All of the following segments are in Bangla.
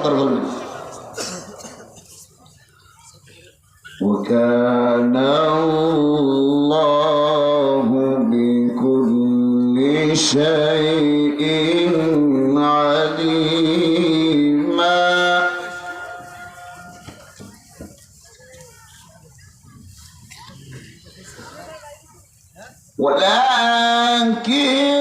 أكبر ظلما وكان الله بكل شيء عليما. ولكن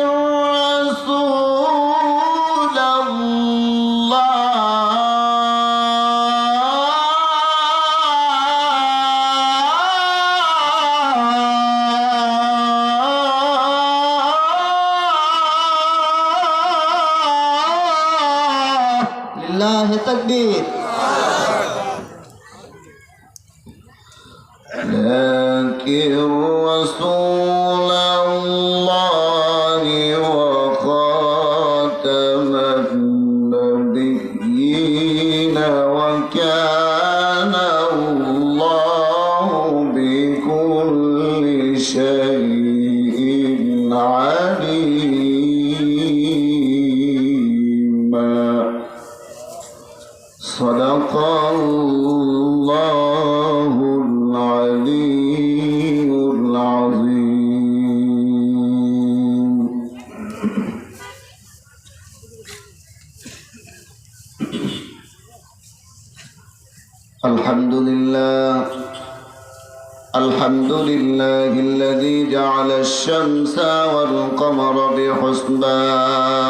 صدق الله العلي العظيم الحمد لله الحمد لله الذي جعل الشمس والقمر بحسبان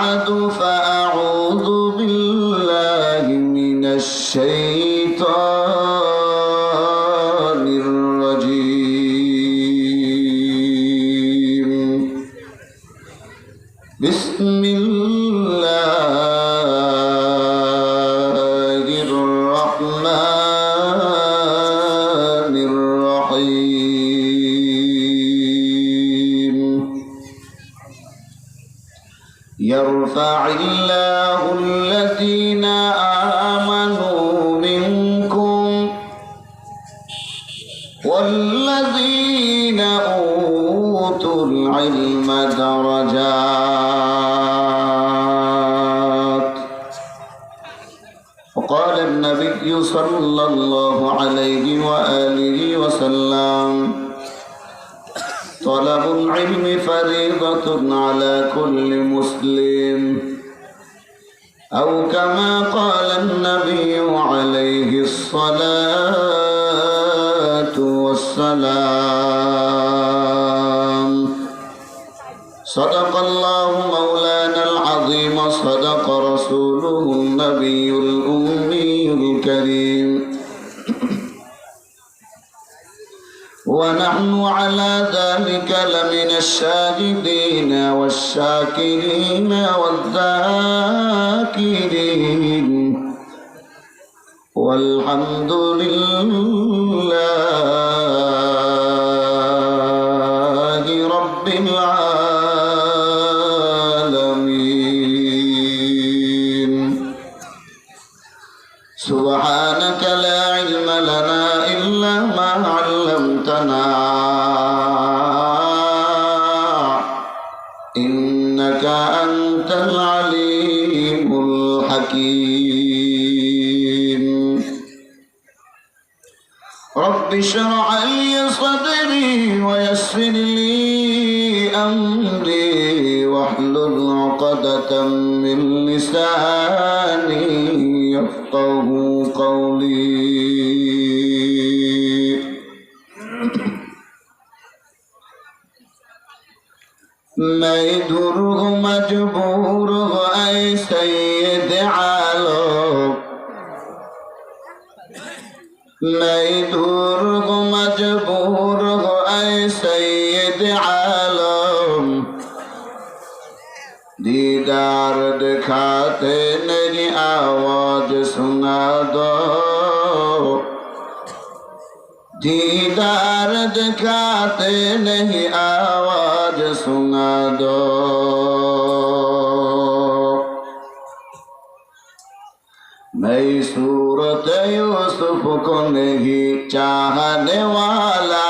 وبعد فأعوذ بالله من الشيطان أوتوا العلم درجات. وقال النبي صلى الله عليه وآله وسلم طلب العلم فريضة على كل مسلم. أو كما قال النبي عليه الصلاة صدق الله مولانا العظيم صدق رسوله النبي الأمي الكريم. ونحن على ذلك لمن الشاهدين والشاكرين والذاكرين. والحمد لله من لساني يفقه قولي. ما يدره مجبوره أي سيد عالم ما يدور दिखाते नहीं आवाज सुना दो दीदार दिखाते नहीं आवाज सुना दो नई सूरत यूसुफ को नहीं चाहने वाला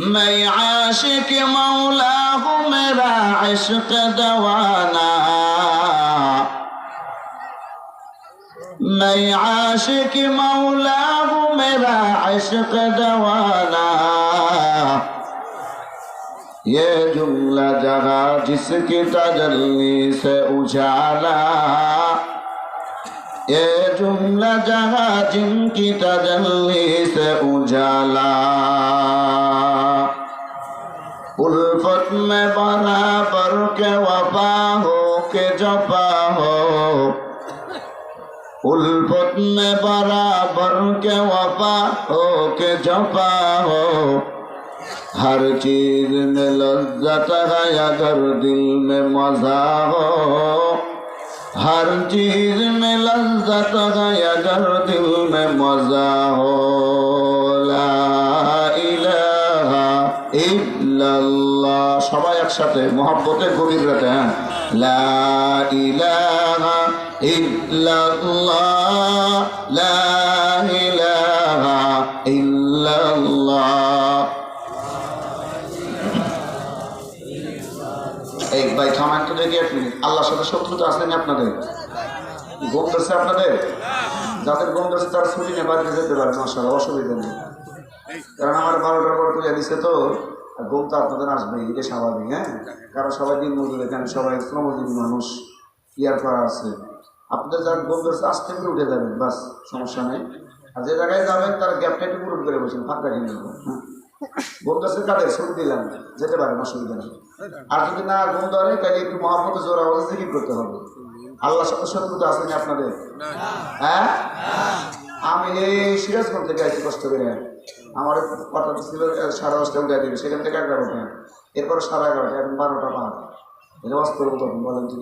मैं आशिक मौला हूँ मेरा इश्क दवाना मैं आशिक मौला हूँ मेरा इश्क दवाना ये जुमला जगह जिसकी तजल्ली से उजाला ये जुमला जगह जिनकी तजल्ली से उजाला। उल्फत में बना बराबर के वफा हो के जपा हो। उल्फत में बराबर के वफा हो के जपा हो। हर चीज़ में लज्जत है अगर दिल में मज़ा हो। हर चीज में लज्जत है अगर दिल में मजा हो ला ইলাহা ইল্লাল্লাহ সবাই একসাথে মহব্বতে গভীর রাতে হ্যাঁ লা ইলাহা ইল্লাল্লাহ লা ইলাহা ইল্লাল্লাহ এই ভাই থামান তো দেখি এক মিনিট আল্লাহর সাথে শত্রুতা আসলেন আপনাদের? গম ধরছে আপনাদের? যাদের গম ধরছে তারা ছুটি নিয়ে বাড়িতে যেতে পারে মাসাল অসুবিধা নেই। কারণ আমার বারোটার পর তুলে দিছে তো ঘুম তো আপনাদের আসবে এটা স্বাভাবিক হ্যাঁ? কারণ সবাই দিন মজুর, এখানে সবাই শ্রমজীবী মানুষ ইয়ার করা আছে? আপনাদের যার ঘুম ধরছে আসতে করে উঠে যাবেন, বাস, সমস্যা নেই। আর যে জায়গায় যাবেন, তার গ্যাপটা একটু পূরণ করে বসেন, ফাঁকা কিনে হ্যাঁ? ঘুম ধরছে কাদের? ছুটি দিলাম, যেতে পারেন, অসুবিধা নেই। আর যদি না ঘুম ধরে তাহলে একটু মহাপত জোর, আওয়াজ জিকির করতে হবে? আল্লাহ সাথে শত্রুতা আসেনি আপনাদের? হ্যাঁ? আমি এই সিরাজগঞ্জ থেকে আইছি কষ্ট করে আমার কথা ছিল সাড়ে দশটা উঠে দিবে সেখান থেকে এগারোটা এরপর সাড়ে এগারোটা, এখন বারোটা পাঁচ এটা অস্ত করব তখন, বলেন কি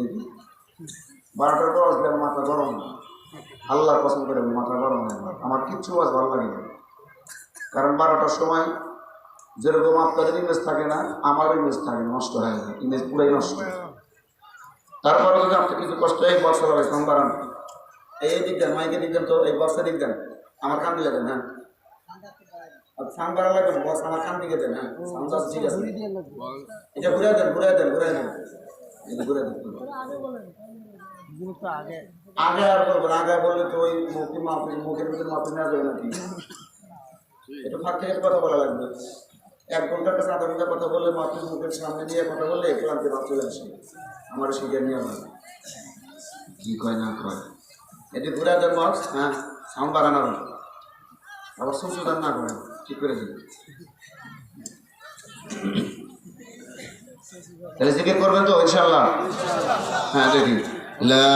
বারোটার পর আমার মাথা গরম। আল্লাহ পছন্দ করে মাথা গরম হয় আমার। কিচ্ছু আজ ভালো লাগে কারণ বারোটার সময় যেরকম আপনাদের ইমেজ থাকে না, আমারও ইমেজ থাকে নষ্ট হয়ে যায় ইমেজ পুরাই নষ্ট। তারপরে যদি আপনার কিছু কষ্ট বর্ষা লাগে কম বাড়ান। এই দিক দেন, মাইকে দিক দেন তো, এই বর্ষা দিক দেন। আমার কান দিকে দেন হ্যাঁ। সান লাগবে আমার হ্যাঁ। ঠিক আছে। এটা দেন দেন আগে আর আগে তো ওই নাকি? কথা বলা লাগবে। এক ঘণ্টার কাছে আধা ঘণ্টা কথা বললে মাত্র মুখের সামনে দিয়ে কথা বললে ক্লান্তি ভাব চলে আসে। আমার শিখে নিয়ে আমার কি কয় না কয়? এটি ঘুরে দেন বক্স হ্যাঁ সাউন্ড বাড়ানো হবে। আবার সংশোধন না করেন ঠিক করে দিন তাহলে জিকির করবেন তো ইনশাল্লাহ হ্যাঁ দেখি। লা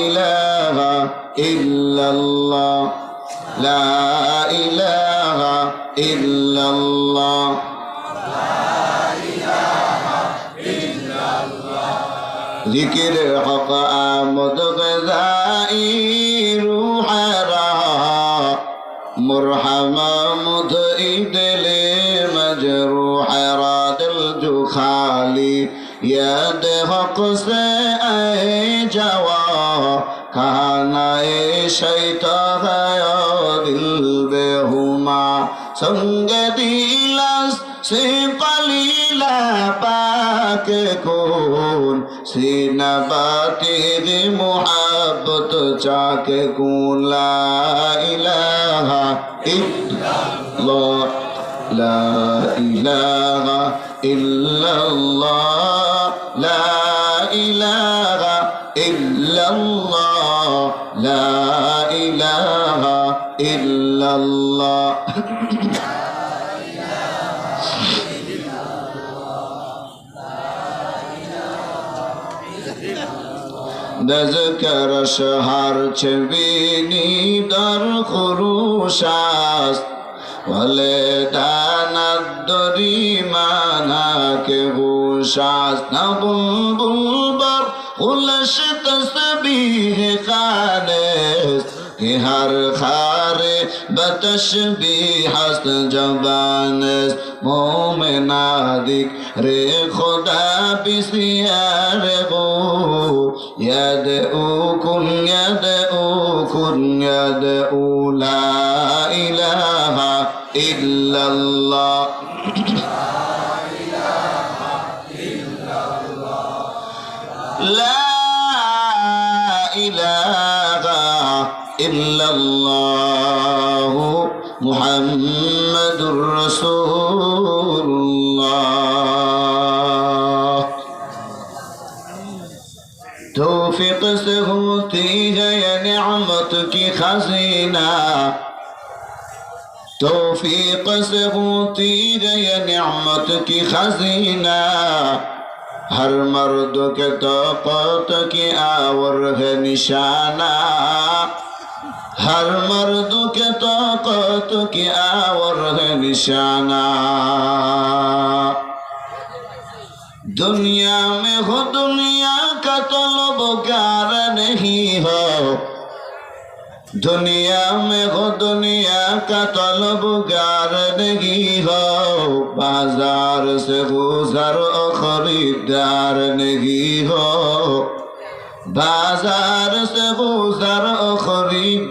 ইলাহা ইল্লাল্লাহ লা ইলাহা إلا الله. لا إله إلا الله ذكر حق آمد غذائي روح راها مرحمة مطئد لمجروح راد الجخالي يد حق سأي جوا كان شيطان সঙ্গে দিলাস সে পালিলা পাকে কোন সিনাবাতির মোহাবত চাকে কোন লাইলাহা ইল্লাল্লাহ, লা ইলাহা ইল্লাল্লাহ, লা ইলাহা ইল্লাল্লাহ, লা ইলাহা ইল্লাল্লাহ। الله لا إله إلا الله ذكر شهر چبینی در خروشاست ولدانا الدری مانا که گوشاست نبول بل بر خلش تسبیح خالص که هر خاره بتشبیح است جبان است مومن ذکر خدا بسیار گو یدعو کن یدعو کن یدعو لا اله الا الله لا إله إلا الله محمد رسول الله. توفیق سے ہوتی ہے یہ نعمت کی خزینہ توفیق سے ہوتی ہے یہ نعمت کی آور هل مردك طاقتك آورد نشانا دنیا میں ہو دنیا کا طلب کار نہیں ہو دنیا میں ہو دنیا کا طلب گار نہیں ہو بازار سے گزر و خریدار نہیں ہو بازار سے گزر و خرید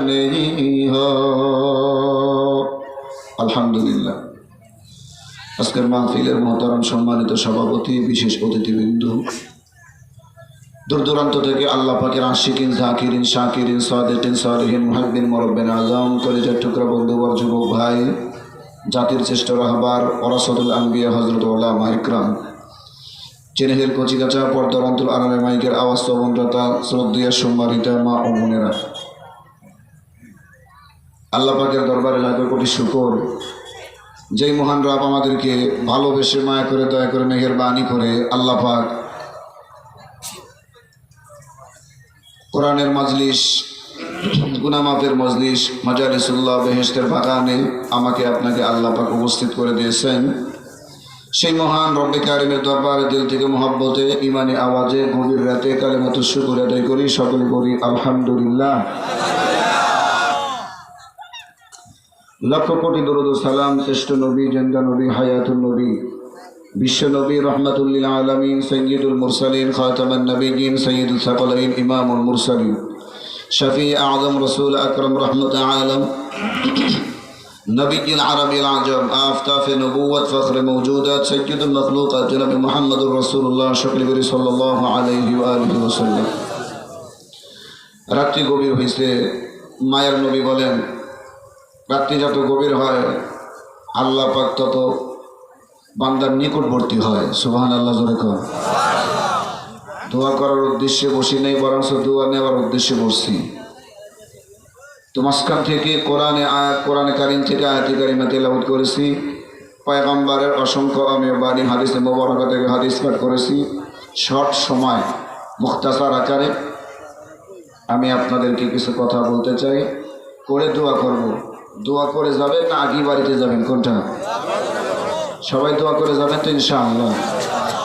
नहीं हो अल्हम्दुलिल्लाह আজকের মাহফিলের মহতারাম সম্মানিত সভাপতি বিশেষ অতিথিবৃন্দ দূর দূরান্ত থেকে আল্লাহ পাকের আশিকিন জাকিরিন শাকিরিন সাদেটিন সালেহিন মুহাব্বিন মরব্বেন আজম কলেজের টুকরা বন্ধুবর যুবক ভাই জাতির শ্রেষ্ঠ রাহবার ওরাসদুল আম্বিয়া হজরত ওলামা ইকরাম চেনেহের কচিকাচা পর্দার অন্তর আনারে মাইকের আওয়াজ শ্রবণরতা শ্রদ্ধিয়া সম্মানিতা মা ও বোনেরা আল্লাহ পাকের দরবারে লাগবে কোটি শুকর। যেই মহান রব আমাদেরকে ভালোবেসে মায়া করে, দয়া করে মেঘের বাণী করে, আল্লাহ পাক কোরআনের মজলিস, গুনামাফের মজলিস, মজালিসুল্লাহ বেহেস্তের বাগানে আমাকে আপনাকে আল্লাহ পাক উপস্থিত করে দিয়েছেন। সেই মহান রব্বে কারিমের দরবারে দিল থেকে মহব্বতে, ইমানি আওয়াজে, গভীর রাতে কালে মতো শুকুর আদায় করি, সকল করি, আলহামদুলিল্লাহ। লক্ষ কোটি দরুদ সালাম, শ্রেষ্ঠ নবী, জেন্দা নবী হায়াতুল নবী, বিশ্ব নবী, রহমাতুল্লিল আলমিন সৈয়দুল মুরসালিন, খাতামান নবীন সৈয়দুল সাকলিন ইমামুল মুরসালিন। শফি আজম রসুল আকরম রহমত আলম নবীন আরবি আজম, আফতাফে নবুয়ত ফখরে মৌজুদাত সৈয়দুল মখলুক জনব মোহাম্মদুর রসুল্লাহ শকলিবরি সাল্লাহ আলহি রাত্রি গভীর হয়েছে মায়ের নবী বলেন রাত্রি যত গভীর হয়, আল্লাহ পাক তত বান্দার নিকটবর্তী হয়। সুবাহান আল্লাহ জোরে কর দোয়া করার উদ্দেশ্যে বসি নেই, বরঞ্চ দোয়া নেওয়ার উদ্দেশ্যে বসছি। তো মাঝখান থেকে কোরআনে আয়াত, কোরআনে কারিম থেকে আয়াতি কারিমা তেলাবত করেছি। পয়গম্বরের অসংখ্য আমি বাণী হাদিসে মোবারকা থেকে হাদিস পাঠ করেছি। শর্ট সময়, মুখতাসার আকারে। আমি আপনাদেরকে কিছু কথা বলতে চাই। করে দোয়া করব। দোয়া করে যাবেন না আগি বাড়িতে যাবেন কোনটা সবাই দোয়া করে যাবেন তো ইনশাআল্লাহ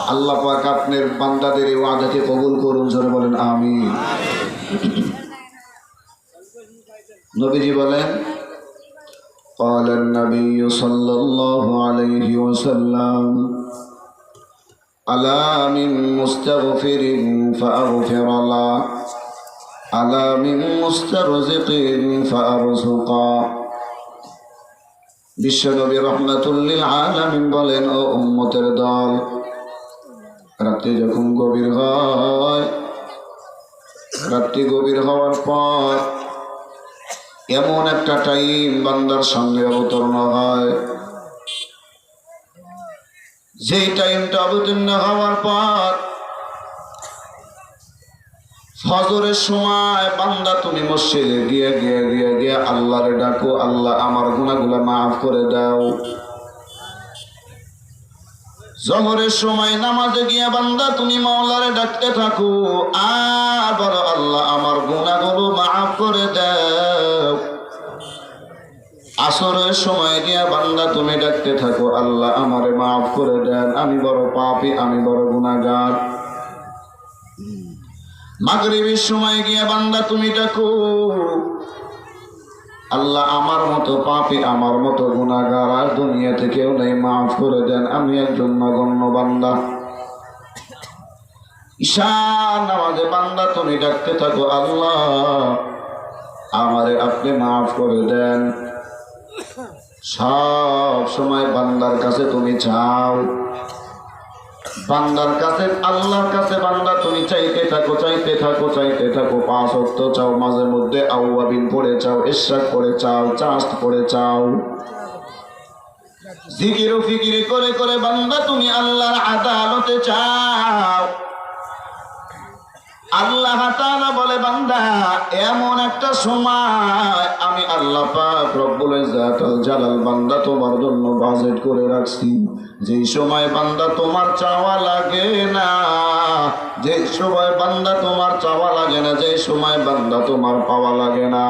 আল্লাহ পাক আপনার বান্দাদের এই ওয়াদাকে কবুল করুন জোরে বলেন আমি নবীজি বলেন قال النبي صلى الله عليه وسلم ألا من مستغفر فأغفر له ألا من مسترزق فأرزقا বিশ্বনবী রহমাতুল্লিল আলামিন বলেন, ও উম্মতের দল, রাত্রি যখন গভীর হয়, রাত্রি গভীর হওয়ার পর এমন একটা টাইম বান্দার সঙ্গে অবতরণ হয়। যেই টাইমটা অবতীর্ণ হওয়ার পর ফজরের সময় বান্দা তুমি মসজিদে গিয়ে গিয়ে গিয়ে গিয়ে আল্লাহরে ডাকো, আল্লাহ আমার গুনাহগুলো মাফ করে দাও। জহরের সময় নামাজে গিয়ে বান্দা তুমি মাওলারে ডাকতে থাকো আর আল্লাহ আমার গুনাহগুলো মাফ করে দাও। আসরের সময় গিয়া বান্দা তুমি ডাকতে থাকো, আল্লাহ আমারে মাফ করে দেন, আমি বড় পাপী, আমি বড় গুনাহগার। মাগরিবের সময় গিয়ে, বান্দা, তুমি ডাকো। আল্লাহ আমার মতো পাপি, আমার মতো গুণাগার আর দুনিয়াতে কেউ নেই, মাফ করে দেন, আমি একজন নগণ্য বান্দা। ঈশান নামাজে, বান্দা, তুমি ডাকতে থাকো, আল্লাহ, আমারে আপনি মাফ করে দেন। সব সময় বান্দার কাছে তুমি চাও। বান্দার কাছে, আল্লাহর কাছে বান্দা, তুমি চাইতে থাকো চাইতে থাকো চাইতে থাকো। পাঁচ অর্থ চাও, মাঝে মধ্যে আউয়াবিন পড়ে চাও ইশ্বাক করে চাও, চাস্ত করে চাও। জিকির ফিকির করে করে বান্দা, তুমি আল্লাহর আদালতে চাও। আল্লাহ বলে, বান্দা, এমন একটা সময় আমি আল্লাহ জালাল বান্দা তোমার জন্য বাজেট করে রাখছি। যেই সময় বান্দা তোমার চাওয়া লাগে না যে সময় বান্দা তোমার চাওয়া লাগে না যে সময় বান্দা তোমার পাওয়া লাগে না।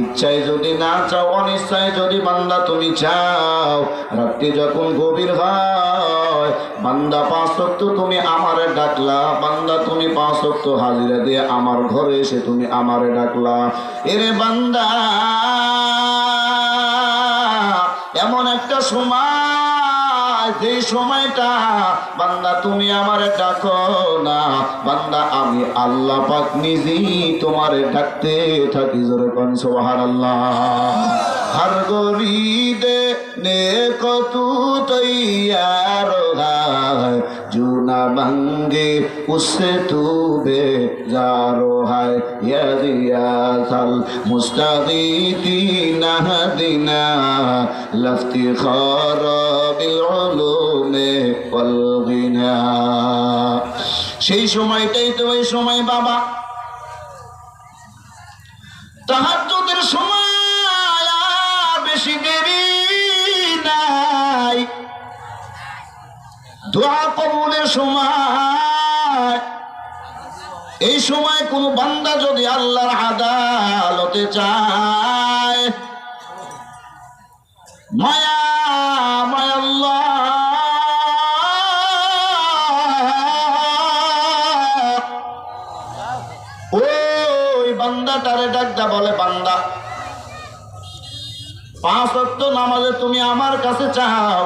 ইচ্ছায় যদি না চাও, অনিচ্ছায় যদি বান্দা তুমি চাও, রাত্রি যখন গভীর হয়, বান্দা পাঁচ তুমি আমারে ডাকলা, বান্দা তুমি পাঁচ ওয়াক্ত ফাইলা দিয়ে আমার ঘরে এসে তুমি আমারে ডাকলা। এরে বান্দা, এমন একটা সময় যে সময়টা বান্দা তুমি আমারে ডাকো না, বান্দা আমি আল্লাহ পাক নিজে তোমারে ডাকতে থাকি জোরে কন সোহার আল্লাহ হর গরিদে নে কত তৈয়ার হয় না ভাঙ্গি উসে তুবে, যারো হায়াল মুস্তাদি মুস্তাগীতি নাহদিনা লফতি খর বিল উলুমে সেই সময়টাই তো ওই সময় বাবা দোয়া কবুলের সময়। এই সময় কোন বান্দা যদি আল্লাহর আদালতে চায় মায়া, মায়াল্লাহ। ওই বান্দাটারে ডাকটা বলে, বান্দা, পাঁচ নামাজে তুমি আমার কাছে চাও।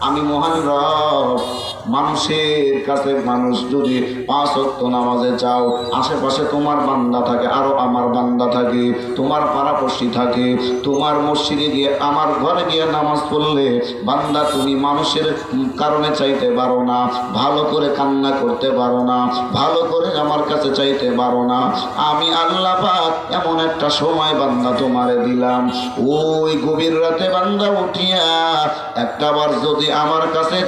আমি মহান রব। মানুষের কাছে মানুষ যদি পাঁচ অক্ট নামাজে যাও, আশেপাশে তোমার বান্দা থাকে, আরও আমার বান্দা থাকে, তোমার পাড়াপড়শি থাকে, তোমার মসজিদে গিয়ে, আমার ঘরে গিয়ে নামাজ পড়লে বান্দা তুমি মানুষের কারণে চাইতে পারো না, ভালো করে কান্না করতে পারো না, ভালো করে আমার কাছে চাইতে পারো না। আমি আল্লাহ এমন একটা সময় বান্দা তোমারে দিলাম। ওই গভীর রাতে বান্দা উঠিয়া একটাবার যদি আমার কাছে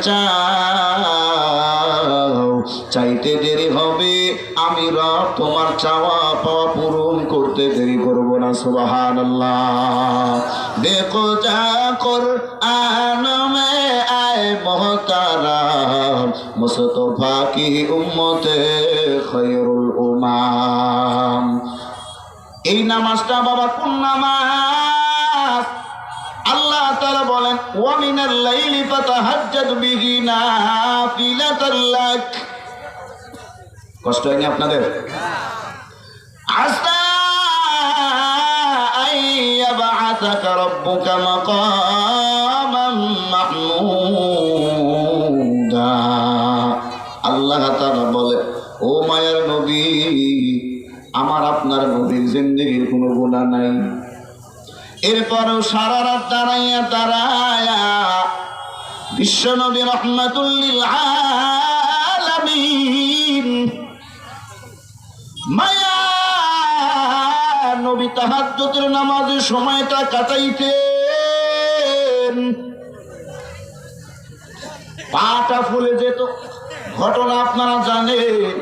চাও চাইতে দেরি হবে, আমি রব তোমার চাওয়া পাওয়া পূরণ করতে দেরি করব না সুবাহান আল্লাহ দেখো যা কর, আনমে আয় মহতারাম। মুস্তফা কি উম্মতে খৈরুল উমাম। এই নামাজটা বাবা কোন নামাজ? বলেন লাইলি কষ্ট হয়নি আপনাদের? আল্লাহ বলে ও মায়ার নবী, আমার আপনার নবীর জিন্দগির কোনো গুণা নাই। এরপরও সারা রাত দাঁড়াইয়া দাঁড়ায়া বিশ্ব নবী আলামিন মায়া নবী তাহাজ্জুদের নামাজের সময়টা কাটাইতেন। পাটা ফুলে যেত। ঘটনা আপনারা জানেন।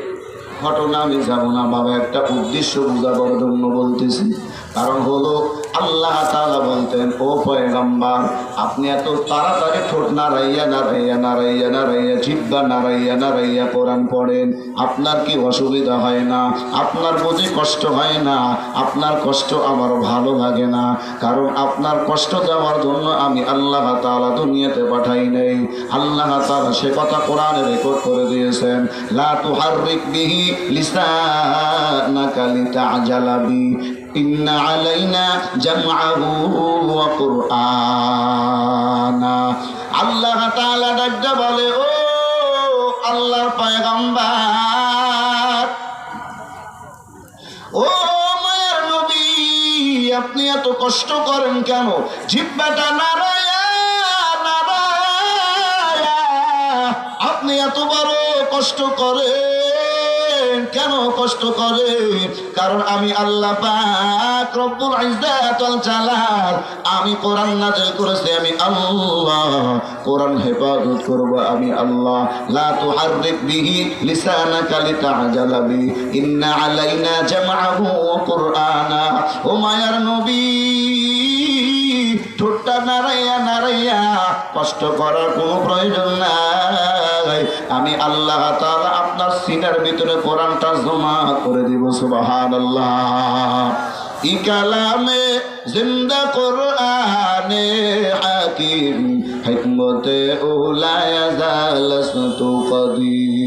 ঘটনা আমি যাব না, বাবা, একটা উদ্দেশ্য বোঝাবার জন্য বলতেছি। কারণ হলো আল্লাহ তাআলা বলতেন, ও পয়গম্বর, আপনি এত তাড়াতাড়ি ঠোঁট নাড়াইয়া নাড়াইয়া নাড়াইয়া নাড়াইয়া, জিব্বা নাড়াইয়া নাড়াইয়া কোরআন পড়েন। আপনার কি অসুবিধা হয় না? আপনার বুঝি কষ্ট হয় না? আপনার কষ্ট আমার ভালো লাগে না। কারণ আপনার কষ্ট দেওয়ার জন্য আমি আল্লাহ তাআলা দুনিয়াতে পাঠাই নেই। আল্লাহ তাআলা সে কথা কোরআনে রেকর্ড করে দিয়েছেন, লা তুহাররিক বিহি লিসানাকা লিতা'জালা বি। ইন্না আলাইনা জামআহু ওয়া কুরআনা আল্লাহ তাআলা ডাকতে বলে, ও আল্লাহর পয়গম্বর, ও মায়ের নবী, আপনি এত কষ্ট করেন কেন? জিব্বাটা নারায়া নারায়া, আপনি এত বড় কষ্ট করেন কেন কষ্ট করেন কারণ আমি আল্লাহ পাক রব্বুল ইজ্জাতুল জালাল। আমি কোরআন নাযিল করেছি, আমি আল্লাহ। কোরআন হেফাজত করব, আমি আল্লাহ। লা তুহাররিক বিহি লিসানাকা লিতা'জালা বি। ইন্না আলাইনা জামআহু ওয়া কুরআনা। ও মায়ার নবী। ঠোঁটটা নাড়াইয়া নাড়াইয়া কষ্ট করার কোনো প্রয়োজন নাই। আমি আল্লাহ তাআলা আপনার সিনার ভিতরে কোরআনটা জমা করে দিব, সুবহানাল্লাহ। ই কালামে জিন্দা কোরআনে হাকিম, হিকমতে উলায়া জালাসতু কদিম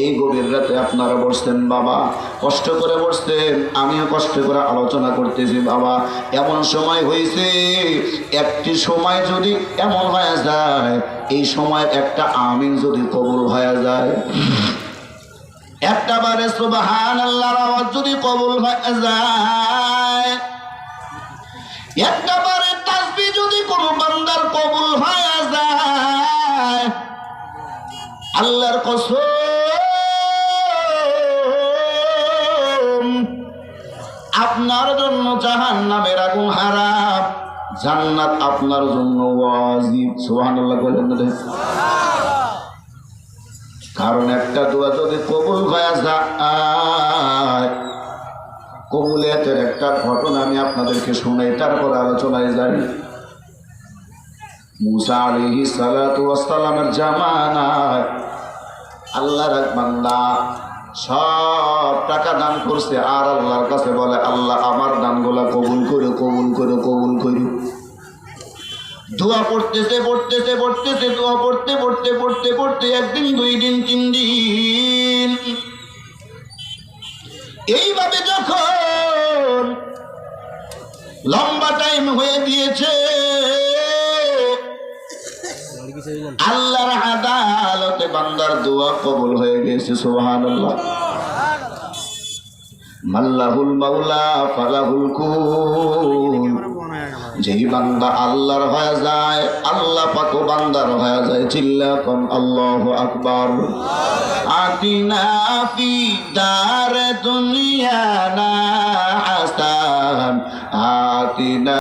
এই গভীর রাতে আপনারা বসতেন, বাবা। কষ্ট করে বসতেন, আমিও কষ্ট করে আলোচনা করতেছি, বাবা। এমন সময় হয়েছে, একটি সময় যদি এমন হয়ে যায়, এই সময় একটা আমিন যদি কবুল হয়ে যায়। একটা বারে সুবাহান আল্লাহর আওয়াজ যদি কবুল হয়ে যায় একটা বারে তাসবি যদি কোনো বান্দার কবুল হয়ে যায়, আল্লাহর কসম আপনার জন্য জাহান নামের আগুন হারাম। জান্নাত আপনার জন্য কারণ একটা দোয়া যদি কবুল হয়ে যায় কবুলিয়াতের একটা ঘটনা আমি আপনাদেরকে শুনাই, তারপর আলোচনায় যাই। মুসা আলিহি সালাতু ওয়াসসালামের জামানায় আল্লাহ এক বান্দা সব টাকা দান করছে, আর আল্লাহর কাছে বলে, আল্লাহ, আমার দানগুলা কবুল করে কবুল করে কবুল করে। দোয়া পড়তেছে পড়তেছে পড়তেছে, দোয়া পড়তে পড়তে পড়তে পড়তে, একদিন, দুই দিন, তিন দিন। এইভাবে যখন লম্বা টাইম হয়ে গিয়েছে, আল্লাহর আদালতে বান্দার দোয়া কবুল হয়ে গেছে, সুবহানাল্লাহ। মাল্লাহুল মাওলা ফালাহুল যেই বান্দা আল্লাহর হয়ে যায় আল্লাহ পাকো বান্দার হয়ে যায় চিল্লা কন আল্লাহ আকবর। আতিনা ফি দার দুনিয়া না হাসান আতিনা